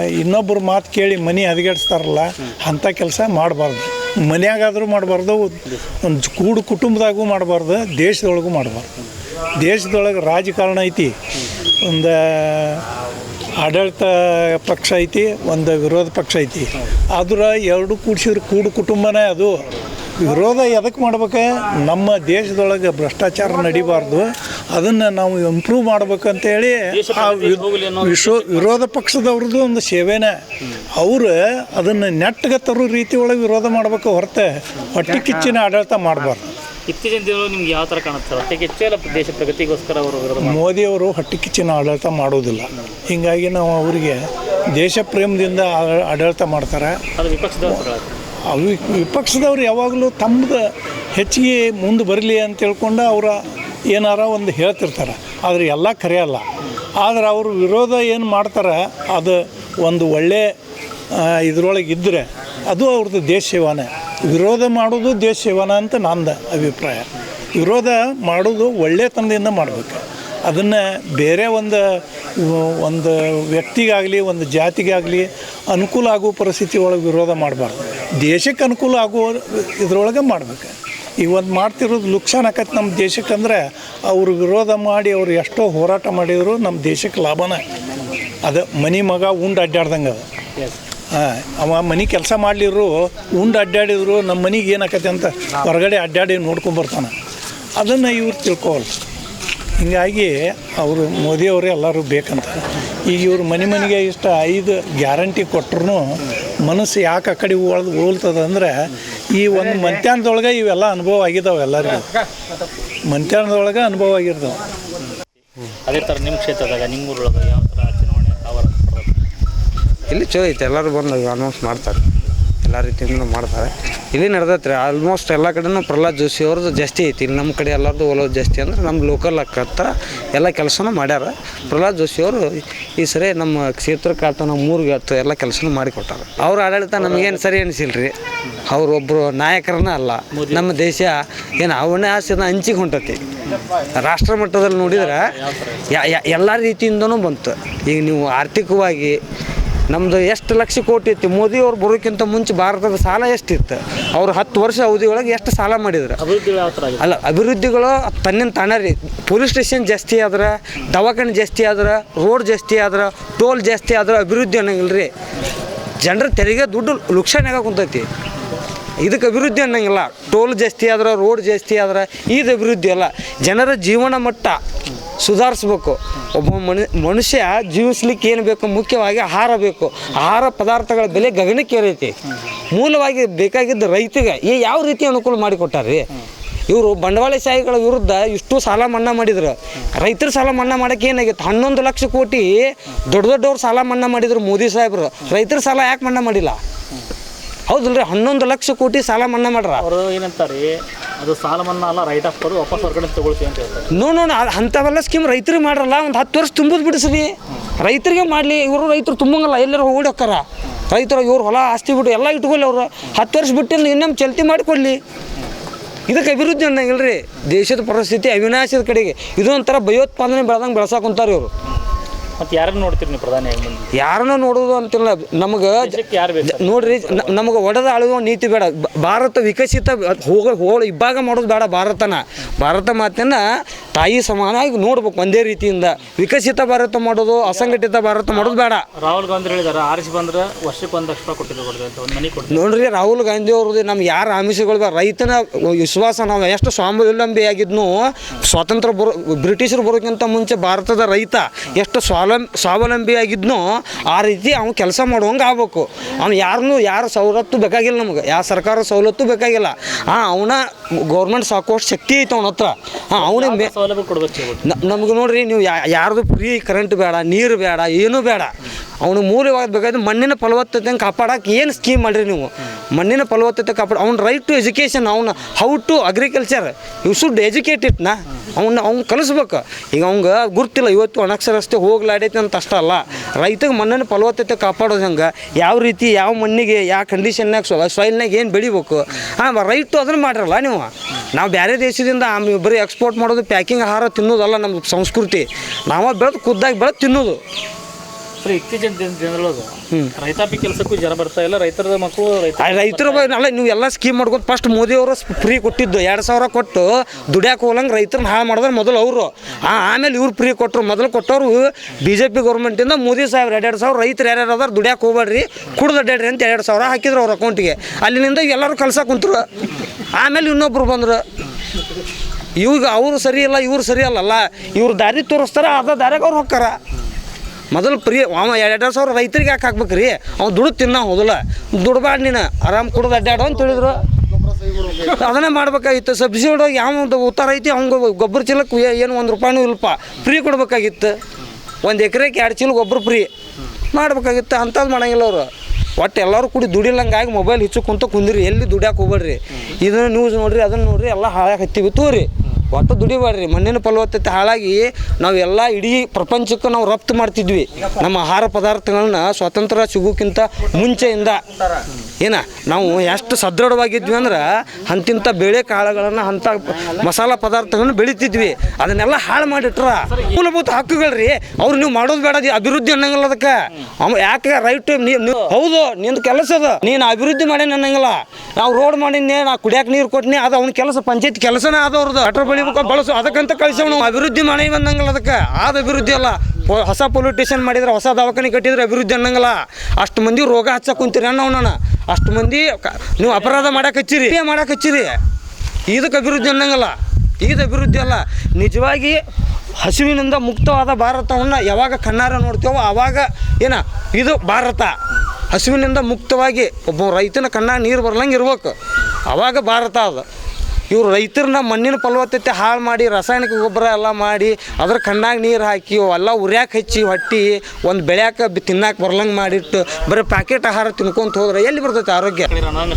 ಇನ್ನೊಬ್ಬರು ಮಾತು ಕೇಳಿ ಮನೆ ಹದಗೆಡಿಸ್ತಾರಲ್ಲ ಅಂಥ ಕೆಲಸ ಮಾಡಬಾರ್ದು. ಮನ್ಯಾಗಾದರೂ ಮಾಡಬಾರ್ದು, ಒಂದು ಕೂಡು ಕುಟುಂಬದಾಗೂ ಮಾಡಬಾರ್ದು, ದೇಶದೊಳಗೂ ಮಾಡಬಾರ್ದು. ದೇಶದೊಳಗೆ ರಾಜಕಾರಣ ಐತಿ. ಒಂದು ಆಡಳಿತ ಪಕ್ಷ ಐತಿ, ಒಂದು ವಿರೋಧ ಪಕ್ಷ ಐತಿ. ಆದ್ರೆ ಎರಡು ಕೂಡಿಸಿದ್ರೆ ಕೂಡು ಕುಟುಂಬನೇ ಅದು. ವಿರೋಧ ಎದಕ್ಕೆ ಮಾಡ್ಬೇಕು? ನಮ್ಮ ದೇಶದೊಳಗೆ ಭ್ರಷ್ಟಾಚಾರ ನಡಿಬಾರ್ದು. ಅದನ್ನು ನಾವು ಇಂಪ್ರೂವ್ ಮಾಡ್ಬೇಕಂತೇಳಿ ಆ ವಿಶ್ವ ವಿರೋಧ ಪಕ್ಷದವ್ರದ್ದು ಒಂದು ಸೇವೆನೇ. ಅವರು ಅದನ್ನು ನೆಟ್ಟಗೆ ತರೋ ರೀತಿ ಒಳಗೆ ವಿರೋಧ ಮಾಡ್ಬೇಕು ಹೊರತೆ ಹೊಟ್ಟೆ ಕಿಚ್ಚಿನ ಆಡಳಿತ ಮಾಡಬಾರ್ದು. ಇತ್ತೀಚಿನ ದಿನಗಳು ನಿಮ್ಗೆ ಯಾವ ಥರ ಕಾಣುತ್ತೆ? ಹೊಟ್ಟೆ ಕಿಚ್ಚಲ್ಲ ದೇಶ ಪ್ರಗತಿಗೋಸ್ಕರ ಅವರು? ಮೋದಿಯವರು ಹೊಟ್ಟೆ ಕಿಚ್ಚಿನ ಆಡಳಿತ ಮಾಡೋದಿಲ್ಲ. ಹೀಗಾಗಿ ನಾವು ಅವರಿಗೆ ದೇಶ ಪ್ರೇಮದಿಂದ ಆಡಳಿತ ಮಾಡ್ತಾರೆ. ಅದು ವಿಪಕ್ಷದವ್ರು ವಿಪಕ್ಷದವ್ರು ಯಾವಾಗಲೂ ತಮ್ಮದು ಹೆಚ್ಚಿಗೆ ಮುಂದೆ ಬರಲಿ ಅಂತ ಹೇಳ್ಕೊಂಡು ಅವರ ಏನಾರ ಒಂದು ಹೇಳ್ತಿರ್ತಾರೆ. ಆದರೆ ಎಲ್ಲ ಖರೆ ಅಲ್ಲ ಆದ್ರೆ ಅವರು ವಿರೋಧ ಏನು ಮಾಡ್ತಾರೆ, ಅದು ಒಂದು ಒಳ್ಳೆ ಇದರೊಳಗೆ ಇದ್ದರೆ ಅದು ಅವ್ರದ್ದು ದೇಶ ಸೇವಾನೆ. ವಿರೋಧ ಮಾಡೋದು ದೇಶ ಸೇವಾನ ಅಂತ ನಂದ ಅಭಿಪ್ರಾಯ. ವಿರೋಧ ಮಾಡೋದು ಒಳ್ಳೆತನದಿಂದ ಮಾಡಬೇಕು. ಅದನ್ನು ಬೇರೆ ಒಂದು ಒಂದು ವ್ಯಕ್ತಿಗಾಗಲಿ, ಒಂದು ಜಾತಿಗಾಗಲಿ ಅನುಕೂಲ ಆಗುವ ಪರಿಸ್ಥಿತಿ ಒಳಗೆ ವಿರೋಧ ಮಾಡಬಾರ್ದು. ದೇಶಕ್ಕೆ ಅನುಕೂಲ ಆಗುವ ಇದರೊಳಗೆ ಮಾಡ್ಬೇಕು. ಒಂದು ಮಾಡ್ತಿರೋದು ಲುಕ್ಸಾನ್ ಆಕತ್ತೆ ನಮ್ಮ ದೇಶಕ್ಕೆ ಅಂದರೆ ಅವರು ವಿರೋಧ ಮಾಡಿ ಅವರು ಎಷ್ಟೋ ಹೋರಾಟ ಮಾಡಿದ್ರು ನಮ್ಮ ದೇಶಕ್ಕೆ ಲಾಭನೇ. ಅದು ಮನೆ ಮಗ ಉಂಡು ಅಡ್ಡಾಡ್ದಂಗೆ ಅದು. ಹಾಂ ಅವ ಮನೆ ಕೆಲಸ ಮಾಡಲಿರು ಉಂಡು ಅಡ್ಡಾಡಿದ್ರು ನಮ್ಮ ಮನೆಗೆ ಏನಾಕತ್ತೆ ಅಂತ ಹೊರಗಡೆ ಅಡ್ಡಾಡಿ ನೋಡ್ಕೊಂಬರ್ತಾನೆ ಅದನ್ನು ಇವ್ರು ತಿಳ್ಕೊವಲ್ಲ ಹೀಗಾಗಿ ಅವರು ಮೋದಿಯವರು ಎಲ್ಲರೂ ಬೇಕಂತ. ಈಗ ಇವರು ಮನೆ ಮನೆಗೆ ಇಷ್ಟ ಐದು ಗ್ಯಾರಂಟಿ ಕೊಟ್ಟರು ಮನಸ್ಸು ಯಾಕೆ ಆ ಕಡೆ ಓಳ್ ಓಲ್ತದ ಅಂದರೆ ಈ ಒಂದು ಮಧ್ಯಾಹ್ನದೊಳಗೆ ಇವೆಲ್ಲ ಅನುಭವ ಆಗಿದ್ದಾವೆ ಎಲ್ಲರಿಗೂ. ಮಧ್ಯಾಹ್ನದೊಳಗೆ ಅನುಭವ ಆಗಿರ್ತಾವೆ. ಅದೇ ಥರ ನಿಮ್ಮ ಕ್ಷೇತ್ರದಾಗ ನಿಮ್ಮೂರೊಳಗೆ ಯಾವ ಥರ ಚುನಾವಣೆ ಅವರ ಇಲ್ಲಿ ಚಲೋ ಐತೆ ಎಲ್ಲರೂ ಬಂದು ಅನೌನ್ಸ್ ಮಾಡ್ತಾರೆ. ಎಲ್ಲ ರೀತಿಯಿಂದ ಮಾಡ್ತಾರೆ. ಇಲ್ಲಿ ನಡೆದೈತೆ ರೀ ಆಲ್ಮೋಸ್ಟ್ ಎಲ್ಲ ಕಡೆನೂ ಪ್ರಹ್ಲಾದ್ ಜೋಶಿ ಅವ್ರದ್ದು ಜಾಸ್ತಿ ಐತಿ. ಇಲ್ಲಿ ನಮ್ಮ ಕಡೆ ಎಲ್ಲರದ್ದು ಒಲವು ಜಾಸ್ತಿ ಅಂದ್ರೆ ನಮ್ಮ ಲೋಕಲ್ ಹತ್ರ ಎಲ್ಲ ಕೆಲಸನೂ ಮಾಡ್ಯಾರ. ಪ್ರಹ್ಲಾದ್ ಜೋಶಿ ಅವರು ಈ ಸರಿ ನಮ್ಮ ಕ್ಷೇತ್ರಕ್ಕೆ ಆತ ನಮ್ಮ ಮೂರಿಗೆ ಆತು ಎಲ್ಲ ಕೆಲಸನೂ ಮಾಡಿಕೊಟ್ಟಾರ ಅವ್ರ ಆಡಳಿತ ನಮಗೇನು ಸರಿ ಅನಿಸಿಲ್ಲ ರೀ ಅವ್ರೊಬ್ಬರು ನಾಯಕರನ್ನ ಅಲ್ಲ, ನಮ್ಮ ದೇಶ ಏನು ಅವನೇ ಆಸೆನ ಹಂಚಿಗೆ ಹೊಂಟತಿ. ರಾಷ್ಟ್ರ ಮಟ್ಟದಲ್ಲಿ ನೋಡಿದ್ರೆ ಎಲ್ಲ ರೀತಿಯಿಂದನೂ ಬಂತು. ಈಗ ನೀವು ಆರ್ಥಿಕವಾಗಿ ನಮ್ದು ಎಷ್ಟು ಲಕ್ಷ ಕೋಟಿ ಇತ್ತು ಮೋದಿ ಅವ್ರು ಬರೋಕ್ಕಿಂತ ಮುಂಚೆ ಭಾರತದ ಸಾಲ ಎಷ್ಟಿತ್ತು? ಅವ್ರು ಹತ್ತು ವರ್ಷ ಅವಧಿಯೊಳಗೆ ಎಷ್ಟು ಸಾಲ ಮಾಡಿದ್ರು? ಅಲ್ಲ ಅಭಿವೃದ್ಧಿಗಳು ತನ್ನಿಂದ ತಾನೇ ರೀ. ಪೊಲೀಸ್ ಸ್ಟೇಷನ್ ಜಾಸ್ತಿ ಆದ್ರೆ ದವಾಖಾನೆ ಜಾಸ್ತಿ ಆದ್ರೆ ರೋಡ್ ಜಾಸ್ತಿ ಆದ್ರೆ ಟೋಲ್ ಜಾಸ್ತಿ ಆದ್ರೆ ಅಭಿವೃದ್ಧಿ ಅನ್ನಂಗಿಲ್ಲ ರೀ. ಜನರ ತೆರಿಗೆ ದುಡ್ಡು ಲುಕ್ಷಣ ಆಗ ಕುಂತೈತಿ. ಇದಕ್ಕೆ ಅಭಿವೃದ್ಧಿ ಅನ್ನಂಗಿಲ್ಲ. ಟೋಲ್ ಜಾಸ್ತಿ ಆದ್ರೆ ರೋಡ್ ಜಾಸ್ತಿ ಆದ್ರೆ ಇದು ಅಭಿವೃದ್ಧಿ ಅಲ್ಲ. ಜನರ ಜೀವನ ಮಟ್ಟ ಸುಧಾರಿಸ್ಬೇಕು. ಒಬ್ಬ ಮನು, ಮನುಷ್ಯ ಜೀವಿಸ್ಲಿಕ್ಕೆ ಏನು ಬೇಕು? ಮುಖ್ಯವಾಗಿ ಆಹಾರ ಬೇಕು. ಆಹಾರ ಪದಾರ್ಥಗಳ ಬೆಲೆ ಗಗನಕ್ಕೇರೈತಿ ಮೂಲವಾಗಿ ಬೇಕಾಗಿದ್ದ ರೈತಗೆ ಈ ಯಾವ ರೀತಿ ಅನುಕೂಲ ಮಾಡಿಕೊಟ್ಟಾರ್ರಿ? ಇವರು ಬಂಡವಾಳಶಾಹಿಗಳ ವಿರುದ್ಧ ಇಷ್ಟು ಸಾಲ ಮನ್ನಾ ಮಾಡಿದ್ರು. ರೈತರ ಸಾಲ ಮನ್ನಾ ಮಾಡಕ್ಕೆ ಏನಾಗಿತ್ತು? ಹನ್ನೊಂದು ಲಕ್ಷ ಕೋಟಿ ದೊಡ್ಡ ದೊಡ್ಡವ್ರು ಸಾಲ ಮನ್ನಾ ಮಾಡಿದ್ರು ಮೋದಿ ಸಾಹೇಬರು. ರೈತರ ಸಾಲ ಯಾಕೆ ಮನ್ನಾ ಮಾಡಿಲ್ಲ? ಹೌದಲ್ರಿ, ಹನ್ನೊಂದು ಲಕ್ಷ ಕೋಟಿ ಸಾಲ ಮನ್ನಾ ಮಾಡ್ರ. ಅವರು ಏನಂತಾರೆ ಅದು ಸಾಲ ಮನ್ನಾ ಅಲ್ಲ ರೈಟ್ ಆಫ್ ಕೊಡು, ವಾಪಸ್ ಹೊರಗಡೆ ತಗೊಳ್ತೀವಿ ಅಂತ ಹೇಳ್ತಾರೆ. ನೋ ನೋ ಅಂಥವೆಲ್ಲ ಸ್ಕೀಮ್ ರೈತರಿಗೆ ಮಾಡ್ರಲ್ಲ, ಒಂದು ಹತ್ತು ವರ್ಷ ತುಂಬೋದು ಬಿಡಿಸ್ರಿ. ರೈತರಿಗೆ ಮಾಡಲಿ, ಇವರು ರೈತರು ತುಂಬಂಗಲ್ಲ, ಎಲ್ಲರೂ ಓಡಿ ಹೋಕ್ಕಾರ. ರೈತರು ಇವ್ರು ಹೊಲ ಆಸ್ತಿ ಬಿಟ್ಟು ಎಲ್ಲ ಇಟ್ಕೊಳ್ಳಿ ಅವರು. ಹತ್ತು ವರ್ಷ ಬಿಟ್ಟು ಇನ್ನೊಮ್ಮೆ ಚಲ್ತಿ ಮಾಡಿಕೊಡ್ಲಿ ಇದಕ್ಕೆ ಅಭಿವೃದ್ಧಿ ಅನ್ನಂಗಿಲ್ಲ ರೀ ದೇಶದ ಪರಿಸ್ಥಿತಿ ಅವಿನಾಶದ ಕಡೆಗೆ. ಇದೊಂಥರ ಭಯೋತ್ಪಾದನೆ ಬೆಳೆದಂಗೆ ಬೆಳೆಸಕ್ಕಂತಾರೆ ಇವರು. ಮತ್ತು ಯಾರನ್ನು ನೋಡ್ತೀರಿ ನೀವು ಪ್ರಧಾನಿಯಾಗಿ ಮುಂದೆ ಯಾರನ್ನ ನೋಡೋದು ಅಂತಿಲ್ಲ. ನಮಗೆ ದೇಶಕ್ಕೆ ಯಾರು ಬೇಕು? ನೋಡ್ರಿ ನಮಗೆ ಒಡೆದ ಆಳುವ ನೀತಿ ಬೇಡ. ಬ- ಭಾರತ ವಿಕಸಿತ ಹೋಗ ಹೋಳ ಇಬ್ಬಾಗ ಮಾಡೋದು ಬೇಡ ಭಾರತನ. ಭಾರತ ಮಾತನ್ನ ತಾಯಿ ಸಮಾನವಾಗಿ ನೋಡ್ಬೇಕು ಒಂದೇ ರೀತಿಯಿಂದ. ವಿಕಸಿತ ಭಾರತ ಮಾಡೋದು ಅಸಂಘಟಿತ ಭಾರತ ಮಾಡೋದು ಬೇಡ. ರಾಹುಲ್ ಗಾಂಧಿ ಹೇಳಿದಾರೆ ಆರಿಸಿ ಬಂದ್ರೆ ವರ್ಷಕ್ಕೆ ಒಂದು ಲಕ್ಷ ರೂಪಾಯಿ ಕೊಟ್ಟಿದ್ದು ಕೊಡ್ತೀವಿ ಅಂತ ಒಂದು ಮನೆ ಕೊಡ್ತೀವಿ. ನೋಡ್ರಿ ರಾಹುಲ್ ಗಾಂಧಿ ಅವ್ರದ್ದು ನಮ್ಗೆ ಯಾರು ಆಮಿಷಗಳು ರೈತನ ವಿಶ್ವಾಸ ನಾವು ಎಷ್ಟು ಸ್ವಾವಲಂಬಿ ಆಗಿದ್ನು ಸ್ವಾತಂತ್ರ್ಯ ಬರೋ ಬ್ರಿಟಿಷರು ಬರೋಕ್ಕಿಂತ ಮುಂಚೆ ಭಾರತದ ರೈತ ಎಷ್ಟು ಸ್ವಾವಲಂ ಸ್ವಾವಲಂಬಿ ಆಗಿದ್ನೋ ಆ ರೀತಿ ಅವ್ನು ಕೆಲಸ ಮಾಡುವಂಗೆ ಆಗ್ಬೇಕು. ಅವ್ನು ಯಾರನ್ನೂ ಯಾರು ಸವಲತ್ತು ಬೇಕಾಗಿಲ್ಲ ನಮಗೆ. ಯಾವ ಸರ್ಕಾರ ಸವಲತ್ತು ಬೇಕಾಗಿಲ್ಲ. ಹಾಂ ಅವನ ಗೌರ್ಮೆಂಟ್ ಸಾಕುವಷ್ಟು ಶಕ್ತಿ ಐತೆ ಅವನ ಹತ್ರ. ಹಾಂ ಅವನಿಗೆ ಮೇ ಸೌಲಭ್ಯ ಕೊಡ್ಬೇಕು ನಮ್ಗೆ ನೋಡ್ರಿ ನೀವು ಯಾ ಯಾರ್ದು ಫ್ರೀ ಕರೆಂಟ್ ಬೇಡ ನೀರು ಬೇಡ ಏನೂ ಬೇಡ. ಅವನು ಮೂಲವಾಗಿ ಬೇಕಾದ್ರೆ ಮಣ್ಣಿನ ಫಲವತ್ತತೆ ಕಾಪಾಡಕ್ಕೆ ಏನು ಸ್ಕೀಮ್ ಮಾಡಿರಿ ನೀವು? ಮಣ್ಣಿನ ಫಲವತ್ತತೆ ಕಾಪಾಡ, ಅವ್ನ ರೈಟ್ ಟು ಎಜುಕೇಷನ್ ಅವನ how to agriculture you should educate ಇಟ್ನಾ ಅವ್ನ, ಅವ್ನು ಕಲಿಸ್ಬೇಕು. ಈಗ ಅವಂಗೆ ಗುರ್ತಿಲ್ಲ, ಇವತ್ತು ಅನಕ್ಷರಸ್ತೆ ಹೋಗ್ಲಾಡೈತೆ ಅಂತ ಅಷ್ಟ ಅಲ್ಲ. ರೈತಗೆ ಮಣ್ಣಿನ ಫಲವತ್ತತೆ ಕಾಪಾಡೋದು ಹೆಂಗೆ? ಯಾವ ರೀತಿ, ಯಾವ ಮಣ್ಣಿಗೆ, ಯಾವ ಕಂಡೀಷನ್ನಾಗ ಸೊ ಸಾಯಿಲ್ನಾಗ ಏನು ಬೆಳಿಬೇಕು? ಹಾಂ ರೈಟು ಅದನ್ನು ಮಾಡಿರಲ್ಲ ನೀವು. ನಾವು ಬೇರೆ ದೇಶದಿಂದ ಬರೀ ಎಕ್ಸ್ಪೋರ್ಟ್ ಮಾಡೋದು, ಪ್ಯಾಕಿಂಗ್ ಆಹಾರ ತಿನ್ನೋದಲ್ಲ ನಮ್ಮ ಸಂಸ್ಕೃತಿ. ನಾವು ಬೆಳೆದು ಖುದ್ದಾಗಿ ಬೆಳೆದು ತಿನ್ನೋದು. ಸರ್ ಇತ್ತೀಚಿನ ದಿನ ರೈತಾಪಿ ಕೆಲಸಕ್ಕೂ ಜನ ಬರ್ತಾ ಇಲ್ಲ ರೈತರ ಮಕ್ಕಳು ರೈತ ರೈತರ ಅಲ್ಲ ನೀವು ಎಲ್ಲ ಸ್ಕೀಮ್ ಮಾಡ್ಕೊಂಡು ಫಸ್ಟ್ ಮೋದಿ ಅವರು ಫ್ರೀ ಕೊಟ್ಟಿದ್ದು ಎರಡು ಸಾವಿರ ಕೊಟ್ಟು ದುಡ್ಯಾಕೆ ಹೋಗಂಗೆ ರೈತರನ್ನ ಹಾಳು ಮಾಡಿದ್ರೆ ಮೊದಲು ಅವರು. ಆಮೇಲೆ ಇವ್ರು ಫ್ರೀ ಕೊಟ್ಟರು ಮೊದಲು ಕೊಟ್ಟವರು ಬಿ ಜೆ ಪಿ ಗೌರ್ಮೆಂಟಿಂದ ಮೋದಿ ಸಾಹೇಬ್ರು. ಎರಡು ಸಾವಿರ ರೈತರು ಯಾರ್ಯಾರು ಅದಾರ ದುಡ್ಯಾಕೆ ಹೋಗ್ಬೇಡ್ರಿ ಕುಡ್ದು ಅಡ್ಡಾಡ್ರಿ ಅಂತ ಎರಡು ಸಾವಿರ ಹಾಕಿದ್ರು ಅವ್ರ ಅಕೌಂಟಿಗೆ ಅಲ್ಲಿನಿಂದ ಎಲ್ಲರೂ ಕೆಲಸ ಕುಂತರು. ಆಮೇಲೆ ಇನ್ನೊಬ್ರು ಬಂದರು. ಇವಾಗ ಅವರು ಸರಿ ಇಲ್ಲ ಇವ್ರು ಸರಿ ಅಲ್ಲಲ್ಲ ಇವ್ರು ದಾರಿ ತೋರಿಸ್ತಾರೆ ಅದ ದಾರಿಗೆ ಅವ್ರು ಹೋಗ್ತಾರ. ಮೊದಲು ಪ್ರೀ ಅವ ಎರಡು ಸಾವಿರ ರೈತರಿಗೆ ಯಾಕೆ ಹಾಕ್ಬೇಕು ರೀ ಅವ್ನು ದುಡ್ಡು ತಿನ್ನ ಹೋದಲ್ಲ. ದುಡ್ಬಾರ್ ನೀನು, ಆರಾಮ್ ಕುಡ್ದು ಅಡ್ಡಾಡೋ ಅಂತ ಹೇಳಿದ್ರು. ಅದನ್ನೇ ಮಾಡ್ಬೇಕಾಗಿತ್ತು. ಸಬ್ಸಿಡಿ ಯಾವ ಉತ್ತರ ಐತಿ, ಅವ್ಗೆ ಗೊಬ್ಬರ ಚೀಲಕ್ಕೆ ಏನು ಒಂದು ರೂಪಾಯಿನೂ ಇಲ್ಲಪ್ಪ. ಫ್ರೀ ಕೊಡ್ಬೇಕಾಗಿತ್ತು. ಒಂದು ಎಕರೆಗೆ ಎರಡು ಚೀಲ ಗೊಬ್ಬರ ಫ್ರೀ. ಮಾಡ್ಬೇಕಾಗಿತ್ತು. ಅಂಥದ್ದು ಮಾಡಂಗಿಲ್ಲ ಅವರು. ಒಟ್ಟು ಎಲ್ಲರೂ ಕೂಡಿ ದುಡಿಲಂಗಾಗಿ ಮೊಬೈಲ್ ಹಿಚ್ಚು ಕುಂತ ಕುಂದಿರಿ. ಎಲ್ಲಿ ದುಡ್ಯಾಕೆ ಹೋಗ್ಬೇಡ್ರಿ. ಇದನ್ನು ನ್ಯೂಸ್ ನೋಡ್ರಿ, ಅದನ್ನು ನೋಡ್ರಿ, ಎಲ್ಲ ಹಾಳಾಗಿ ಹತ್ತಿ ತೋರಿ ಒಟ್ಟು ದುಡಿಬಾರ್ರಿ ಮಣ್ಣಿನ ಫಲವತ್ತತೆ ಹಾಳಾಗಿ ನಾವು ಎಲ್ಲ ಇಡೀ ಪ್ರಪಂಚಕ್ಕೆ ನಾವು ರಫ್ತು ಮಾಡ್ತಿದ್ವಿ. ನಮ್ಮ ಆಹಾರ ಪದಾರ್ಥಗಳನ್ನ ಸ್ವಾತಂತ್ರ್ಯ ಸಿಗೋಕ್ಕಿಂತ ಮುಂಚೆಯಿಂದ. ಏನ? ನಾವು ಎಷ್ಟು ಸದೃಢವಾಗಿದ್ವಿ ಅಂದ್ರೆ ಅಂತಿಂಥ ಬೇಳೆ ಕಾಳುಗಳನ್ನು ಅಂಥ ಮಸಾಲ ಪದಾರ್ಥಗಳನ್ನ ಬೆಳಿತಿದ್ವಿ. ಅದನ್ನೆಲ್ಲ ಹಾಳು ಮಾಡಿಟ್ರ. ಮೂಲಭೂತ ಹಕ್ಕುಗಳ್ರಿ. ಅವ್ರು ನೀವು ಮಾಡೋದು ಬೇಡ ಅಭಿವೃದ್ಧಿ ಅನ್ನಂಗಿಲ್ಲ ಅದಕ್ಕೆ. ಯಾಕೆ ರೈಟ್ ನೀವು ಹೌದು, ನಿಂದು ಕೆಲಸ ಅದ. ನೀನು ಅಭಿವೃದ್ಧಿ ಮಾಡೇನಿ ಅನ್ನಂಗಿಲ್ಲ. ನಾವು ರೋಡ್ ಮಾಡಿನೇ ನಾ ಕುಡಿಯಕ್ಕೆ ನೀರು ಕೊಟ್ಟಿನಿ ಅದು ಅವ್ನ ಕೆಲಸ, ಪಂಚಾಯತ್ ಕೆಲಸನೇ ಆದವ್ರದ್ದು ಅಟ್ರ ಅಟ್ರ ಬೆಳಿಬೇಕು ಬಳಸು, ಅದಕ್ಕಂತ ಕಳಿಸೋಣ. ನಾವು ಅಭಿವೃದ್ಧಿ ಮಾಡಿ ಬಂದಂಗಲ್ಲ ಅದಕ್ಕೆ. ಆದ ಅಭಿವೃದ್ಧಿ ಅಲ್ಲ. ಹೊಸ ಪೊಲಿಟಿಷಿಯನ್ ಮಾಡಿದ್ರೆ ಹೊಸ ದವಾಖಾನೆ ಕಟ್ಟಿದ್ರೆ ಅಭಿವೃದ್ಧಿ ಅನ್ನಂಗಲ್ಲ. ಅಷ್ಟು ಮಂದಿ ರೋಗ ಹಚ್ಚ ಕುಂತೀರಿ ಅನ್ನೋಣ ಅಷ್ಟು ಮಂದಿ ನೀವು ಅಪರಾಧ ಮಾಡಕ್ಕೆ ಹಚ್ಚಿರಿ. ಮಾಡಕ್ಕೆ ಹಚ್ಚಿರಿ. ಇದಕ್ಕೆ ಅಭಿವೃದ್ಧಿ ಅನ್ನಂಗಿಲ್ಲ. ಇದು ಅಭಿವೃದ್ಧಿ ಅಲ್ಲ. ನಿಜವಾಗಿ ಹಸಿವಿನಿಂದ ಮುಕ್ತವಾದ ಭಾರತವನ್ನು ಯಾವಾಗ ಕಣ್ಣಾರ ನೋಡ್ತೇವೋ ಆವಾಗ ಏನ? ಇದು ಭಾರತ. ಹಸಿವಿನಿಂದ ಮುಕ್ತವಾಗಿ ಒಬ್ಬ ರೈತನ ಕಣ್ಣಾಗ ನೀರು ಬರ್ಲಂಗೆ ಇರ್ಬೇಕು. ಆವಾಗ ಭಾರತ ಅದು. ಇವ್ರು ರೈತರನ್ನ ಮಣ್ಣಿನ ಫಲವತ್ತತೆ ಹಾಳು ಮಾಡಿ ರಾಸಾಯನಿಕ ಗೊಬ್ಬರ ಎಲ್ಲ ಮಾಡಿ ಅದ್ರ ಕಣ್ಣಾಗ ನೀರು ಹಾಕಿ ಅವೆಲ್ಲ ಉರ್ಯಾಕೆ ಹಚ್ಚಿ ಹೊಟ್ಟಿ ಒಂದು ಬೆಳ್ಯಾಕ ತಿನ್ನಕ್ಕೆ ತಿನ್ನಾಕ ಬರ್ಲಂಗೆ ಮಾಡಿಟ್ಟು ಬರೀ ಪ್ಯಾಕೆಟ್ ಆಹಾರ ತಿನ್ಕೊಂತ ಹೋದ್ರೆ ಎಲ್ಲಿ ಬರ್ತೈತೆ ಆರೋಗ್ಯ?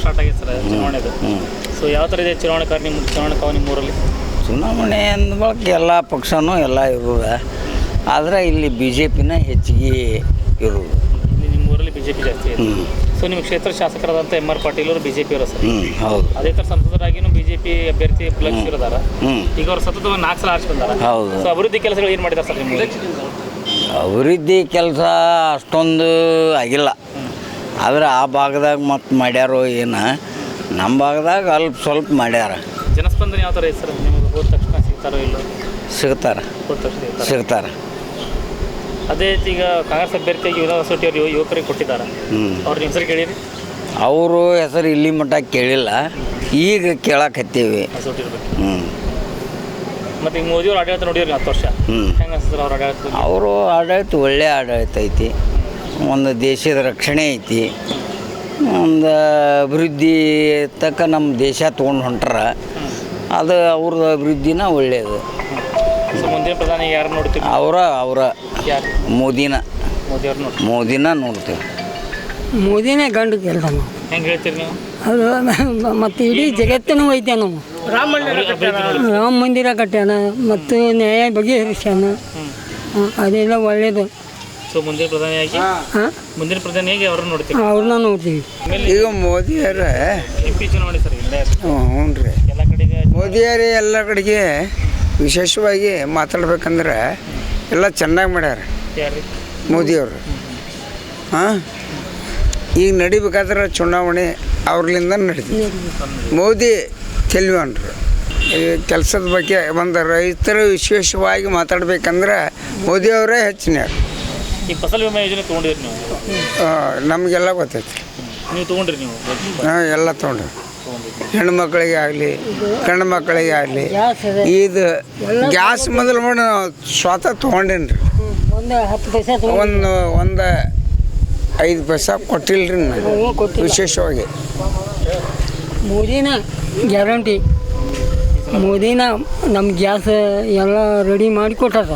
ಸ್ಟಾರ್ಟ್ ಆಗಿದೆ ಸರ್ ಚುನಾವಣೆದು. ಸೊ ಯಾವ ಥರ ಇದೆ ಚುನಾವಣೆ ಕಾರ್ಯ ನಿಮ್ಮ ಚುನಾವಣೆ ಕಾವು ನಿಮ್ಮ ಊರಲ್ಲಿ? ಚುನಾವಣೆ ಅಂದ ಬಳಕೆ ಎಲ್ಲ ಪಕ್ಷನೂ ಎಲ್ಲ ಇರೋದ ಆದರೆ ಇಲ್ಲಿ ಬಿ ಜೆ ಪಿನ ಹೆಚ್ಚಿಗೆ ಇರುವುದು. ಇಲ್ಲಿ ನಿಮ್ಮ ಊರಲ್ಲಿ ಬಿ ಜೆ ಪಿ ಜಾಸ್ತಿ ಸೊ ನಿಮ್ಮ ಕ್ಷೇತ್ರ ಶಾಸಕರಾದಂಥ ಎಂ ಆರ್ ಪಾಟೀಲ್ ಅವರು ಬಿ ಜೆ ಪಿ ಅವರು ಸರ್. ಹೌದು. ಅದೇ ಥರ ಸಂಸದರಾಗಿನೂ ಬಿ ಜೆ ಪಿ ಅಭ್ಯರ್ಥಿ ಪ್ಲಸ್ ಇರೋದಾರ. ಈಗ ಅವ್ರು ಸತತ ನಾಲ್ಕು ಸಲ ಆರಿಸ್ಕೊಂಡಾರ. ಹೌದು. ಸೊ ಅಭಿವೃದ್ಧಿ ಕೆಲಸಗಳು ಏನು ಮಾಡಿದ್ದಾರೆ ಸರ್ ನಿಮಗೆ? ಅಭಿವೃದ್ಧಿ ಕೆಲಸ ಅಷ್ಟೊಂದು ಆಗಿಲ್ಲ. ಆದರೆ ಆ ಭಾಗದಾಗ ಮತ್ತೆ ಮಾಡ್ಯಾರೋ ಏನು ನಮ್ಮ ಭಾಗದಾಗ ಅಲ್ಪ ಸ್ವಲ್ಪ ಮಾಡ್ಯಾರ. ಜನಸ್ಪಂದನೆ ಯಾವ ಥರ ಇದೆ ಸರ್? ನಿಮಗೆ ಹೋದ ತಕ್ಷಣ ಸಿಗ್ತಾರೋ ಇಲ್ಲೋ ಸಿಗ್ತಾರೆ. ಹೋದ ತಕ್ಷಣ ಸಿಗ್ತಾರೆ. ಅದೇ ರೀತಿ ಈಗ ಕಾಂಗ್ರೆಸ್ ಅಭ್ಯರ್ಥಿಯಾಗಿ ಯುವ ಸೊಟ್ಟಿ ಅವರು ಯುವಕರಿಗೆ ಕೊಟ್ಟಿದ್ದಾರೆ. ಅವ್ರ ಹೆಸರು ಕೇಳಿರಿ. ಅವರು ಹೆಸರು ಇಲ್ಲಿ ಮಟ್ಟ ಕೇಳಿಲ್ಲ. ಈಗ ಕೇಳಕತ್ತೀವಿ ಸೊಟ್ಟಿ ಹ್ಞೂ ಮತ್ತು ಈಗ ಮೋದಿ ಅವ್ರ ಆಡಳಿತ ನೋಡಿದ್ರಿ ಹತ್ತು ವರ್ಷ. ಹ್ಞೂ ಹೆಂಗೆ ಅನ್ಸುತ್ತೆ ಅವ್ರ ಆಡಳಿತ ಅವರು ಆಡಳಿತ ಒಳ್ಳೆ ಆಡಳಿತ ಐತಿ. ಒಂದು ದೇಶದ ರಕ್ಷಣೆ ಐತಿ. ಒಂದು ಅಭಿವೃದ್ಧಿ ತಕ್ಕ ನಮ್ಮ ದೇಶ ತೊಗೊಂಡು ಹೊಂಟ್ರ. ಅದು ಅವ್ರದ್ದು ಅಭಿವೃದ್ಧಿನ ಒಳ್ಳೆಯದು ಮುಂದಿನ ಪ್ರಧಾನಿ ಯಾರು ನೋಡ್ತೀವಿ ಅವರ ಅವರ. ಯಾರು? ಮೋದಿನ. ಮೋದಿ ಅವ್ರು ನೋಡಿ ಮೋದಿನ ನೋಡ್ತೀವಿ. ಮೋದಿನೇ ಗಂಡು ಕೆಲಸ ನಾವು. ಹೆಂಗೆ ಹೇಳ್ತೀರಿ ನೀವು? ಅದು ಮತ್ತು ಇಡೀ ಜಗತ್ತನ್ನು ಒಯ್ತೇವೆ ನಾವು. ರಾಮ ಮಂದಿರ ಕಟ್ಟ್ಯಾನ? ಮತ್ತು ನ್ಯಾಯ ಬಗೆಹರಿಸ್ಯಾನ. ಅದೆಲ್ಲ ಒಳ್ಳೇದು. ಸೊ ಮುಂದಿನ ಪ್ರಧಾನಿಯಾಗಿ ಹಾಂ. ಮುಂದಿನ ಪ್ರಧಾನಿಯಾಗಿ ಅವ್ರನ್ನ ನೋಡ್ತೀವಿ ಅವ್ರನ್ನ ನೋಡ್ತೀವಿ. ಈಗ ಮೋದಿಯರ ಎಂ ಪಿ ಚುನಾವಣೆ ಸರ್ ಇಲ್ಲೇ ಹ್ಞೂ ರೀ ಎಲ್ಲ ಕಡೆಗೆ ಮೋದಿಯರೇ ಎಲ್ಲ ಕಡೆಗೆ ವಿಶೇಷವಾಗಿ ಮಾತಾಡ್ಬೇಕಂದ್ರೆ ಎಲ್ಲ ಚೆನ್ನಾಗಿ ಮಾಡ್ಯಾರ. ಯಾರು ಮೋದಿಯವರು. ಹಾಂ? ಈಗ ನಡಿಬೇಕಾದ್ರೆ ಚುನಾವಣೆ ಅವ್ರಲಿಂದ ನಡೀತದೆ ಮೋದಿ ತೆಲ್ವನ್ರು ಈ ಕೆಲಸದ ಬಗ್ಗೆ ಒಂದು ರೈತರು ವಿಶೇಷವಾಗಿ ಮಾತಾಡ್ಬೇಕಂದ್ರೆ ಮೋದಿಯವರೇ ಹೆಚ್ಚಿನ ಈ ಫಸಲ್ ವಿಮಾ ಯೋಜನೆ ತೊಗೊಂಡಿರಿ ನೀವು? ನಮಗೆಲ್ಲ ಗೊತ್ತೈತಿ. ನೀವು ತೊಗೊಂಡ್ರಿ ನೀವು? ಹಾಂ ಎಲ್ಲ ತೊಗೊಂಡ್ರು ಹೆಣ್ಮಕ್ಳಿಗೆ ಆಗಲಿ ಗಂಡು ಮಕ್ಕಳಿಗೆ ಆಗಲಿ ಇದು ಗ್ಯಾಸ್ ಮೊದಲು ಮಾಡಿ ಸ್ವತಃ ತೊಗೊಂಡೇನಿ ರೀ ಒಂದು ಒಂದು ಐದು ಪೈಸಾ ರೀ ನಾನು ವಿಶೇಷವಾಗಿ. ಮೋದಿನ ಗ್ಯಾರಂಟಿ. ಮೋದಿನ ನಮ್ಮ ಗ್ಯಾಸ್ ಎಲ್ಲ ರೆಡಿ ಮಾಡಿ ಕೊಟ್ಟಾರ.